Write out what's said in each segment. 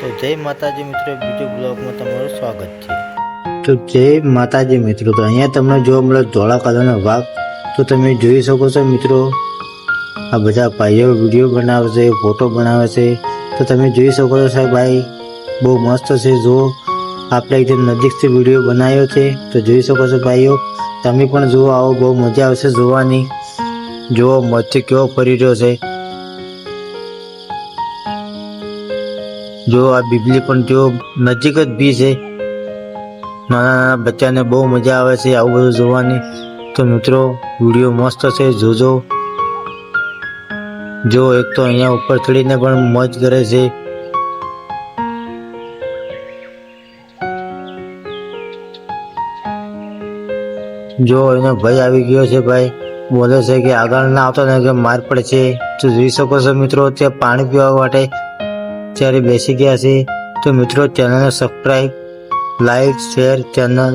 તો જય માતાજી મિત્રો, બીજો બ્લોગમાં તમારું સ્વાગત છે. તો જય માતાજી મિત્રો, તો અહીંયા તમને જોવા મળે ધોળા કલરનો વાઘ. તો તમે જોઈ શકો છો મિત્રો, આ બધા ભાઈઓ વીડિયો બનાવે છે, ફોટો બનાવે છે. તો તમે જોઈ શકો છો સાહેબ ભાઈ બહુ મસ્ત છે જો આપણે એકદમ નજીકથી વીડિયો બનાવ્યો છે, તો જોઈ શકો છો ભાઈઓ. તમે પણ જુઓ, આવો બહુ મજા આવશે જોવાની. જુઓ મચ્છી કેવો ફરી રહ્યો છે. જો આ બીબલી પણ જો નજીક જ બી છે. નાના નાના બચ્ચાને બહુ મજા આવે છે આવું બધું જોવાની. તો મિત્રો, વીડિયો મસ્ત છે, જોજો. જો એક તો અહીંયા ઉપર ચડીને પણ મોજ કરે છે. જો એનો ભાઈ આવી ગયો છે ભાઈ. બોલે છે કે આગળ ના આવતો ને કે માર પડે છે. તો જોઈ શકો છો મિત્રો, ત્યાં પાણી પીવા માટે ત્યારે બેસી ગયા છે, તો મિત્રો ચેનલને સબસ્ક્રાઈબ લાઈક શેર ચેનલ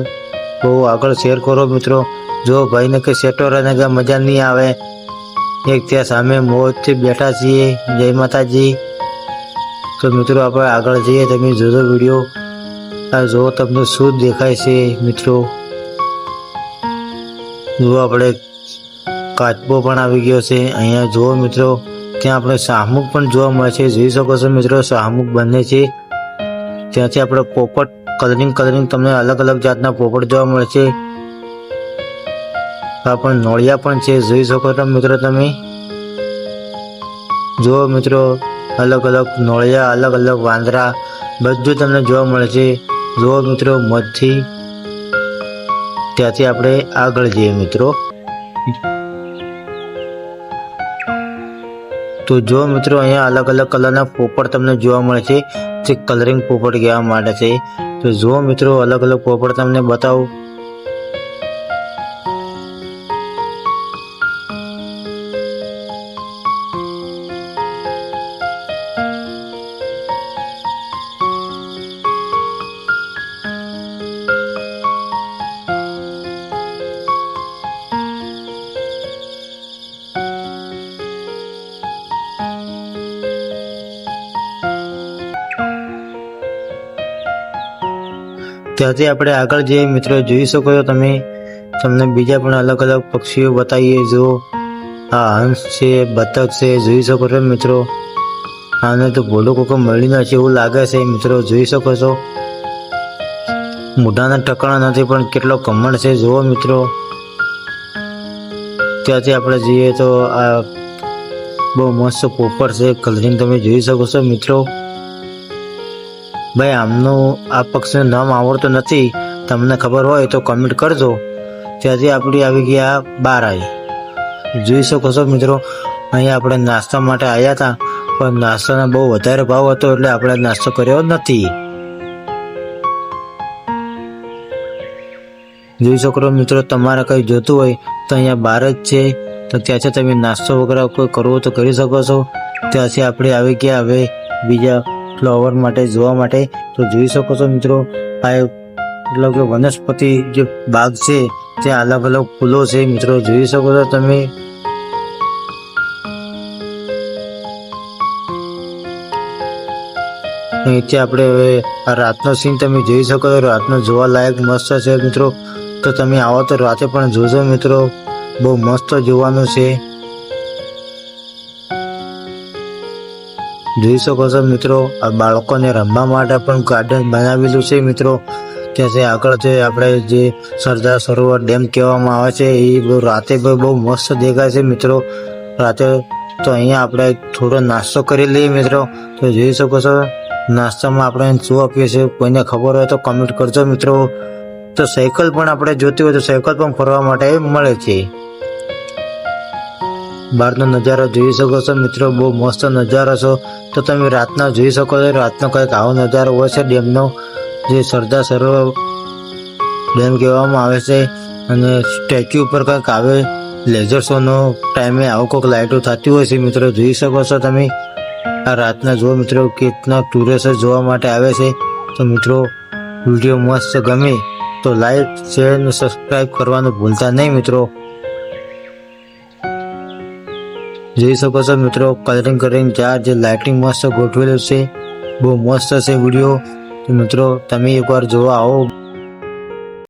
બહુ આગળ શેર કરો મિત્રો. જો ભાઈને કે સેટો રહે કે મજા નહીં આવે, એક ત્યાં સામે મોજથી બેઠા છીએ, જય માતાજી. તો મિત્રો આપણે આગળ જઈએ, તમે જોજો વીડિયો આ જો તમને શું દેખાય છે મિત્રો. જો આપણે કાચબો પણ આવી ગયો છે, અહીંયા જુઓ મિત્રો. ત્યાં આપણે શાહમુખ પણ જોવા મળે છે. જોઈ શકો છો મિત્રો, શાહમુખ બંને છે. ત્યાંથી આપણે પોપટ, કલરિંગ કલરિંગ તમને અલગ અલગ જાતના પોપટ જોવા મળે છે. આ પણ નોળિયા પણ છે. જોઈ શકો છો મિત્રો તમે. જુઓ મિત્રો, અલગ અલગ નોળિયા, અલગ અલગ વાંદરા, બધું તમને જોવા મળે છે. જુઓ મિત્રો મધથી ત્યાંથી આપણે આગળ જઈએ મિત્રો. તો જો મિત્રો અહીંયા અલગ અલગ કલરના પોપટ તમને જોવા મળે છે જે કલરિંગ પોપટ કહેવા માટે છે. તો જો મિત્રો અલગ અલગ પોપટ તમને બતાવું. ત્યાંથી આપણે આગળ જઈએ મિત્રો જોઈ શકો છો તમે, તમને બીજા પણ અલગ અલગ પક્ષીઓ બતાવીએ. જો આ હંસ છે, બતક છે, જોઈ શકો છો મિત્રો. આને તો ભોલો કોકો મળી છે એવું લાગે છે, મિત્રો, જોઈ શકો છો. મોઢાના ટકણા નથી પણ કેટલો કમણ છે, જુઓ મિત્રો. ત્યાંથી આપણે જઈએ તો આ બહુ મસ્ત પોપર છે કલરિંગ તમે જોઈ શકો છો મિત્રો. ભાઈ, આમનું આ પક્ષનું નામ આવડતું નથી. તમને ખબર હોય તો કમેન્ટ કરજો. ત્યાંથી આપણી આવી ગયા બારાઈ જોઈ શકો છો મિત્રો, અહીંયા આપણે નાસ્તા માટે આવ્યા હતા, પણ નાસ્તાનો બહુ વધારે ભાવ હતો એટલે આપણે નાસ્તો કર્યો નથી. જોઈ શકો મિત્રો, તમારે કંઈ જોતું હોય તો અહીંયા બાર જ છે. તો ત્યાંથી તમે નાસ્તો વગેરે કોઈ કરવો તો કરી શકો છો. ત્યાંથી આપણે આવી ગયા હવે બીજા ફ્લાવર માટે, જોવા માટે, તો જોઈ શકો છો મિત્રો, આ કે વનસ્પતિ જે બાગ છે ત્યાં અલગ અલગ ફૂલો છે મિત્રો, જોઈ શકો છો તમે. નીચે આપણે હવે આ રાતનો સીન તમે જોઈ શકો છો, રાતનો જોવા લાયક મસ્ત છે મિત્રો. તો તમે આવો તો રાતે પણ જોજો મિત્રો, બહુ મસ્ત જોવાનું છે. જોઈ શકો છો મિત્રો, આ બાળકોને રમવા માટે પણ ગાર્ડન બનાવેલું છે મિત્રો. ત્યાંથી આગળ છે આપણે જે સરદાર સરોવર ડેમ કહેવામાં આવે છે, એ રાતે બહુ મસ્ત દેખાય છે મિત્રો. રાતે તો અહીંયા આપણે થોડો નાસ્તો કરી લઈએ મિત્રો. તો જોઈ શકો છો, નાસ્તામાં આપણે શું આપીએ છીએ, કોઈને ખબર હોય તો કમેન્ટ કરજો મિત્રો. તો સાયકલ પણ આપણે જોતી હોય તો સાયકલ પણ ફરવા માટે મળે છે. બહારનો નજારો જોઈ શકો છો. મિત્રો, બહુ મસ્ત નજારો છો. તો તમે રાતના જોઈ શકો છો. રાતનો કંઈક આવો નજારો હોય છે. ડેમનો જે સરદાર સરોવર ડેમ કહેવામાં આવે છે. અને સ્ટેચ્યુ ઉપર કંઈક આવે લેઝર શોનો ટાઈમે આવો કોઈક લાઇટો થતી હોય છે. મિત્રો, જોઈ શકો છો તમે. આ રાતના જુઓ મિત્રો, કેટલા ટુરિસ્ટ જોવા માટે આવે છે. તો મિત્રો, વીડિયો મસ્ત ગમે તો લાઈક શેર અને સબસ્ક્રાઈબ કરવાનું ભૂલતા નહીં મિત્રો. જોઈ શકો છો મિત્રો કલરિંગ કલરિંગ ચાર જે લાઇટિંગ મસ્ત ગોઠવેલું છે. બહુ મસ્ત છે વીડિયો મિત્રો, તમે એકવાર જોવા આવો.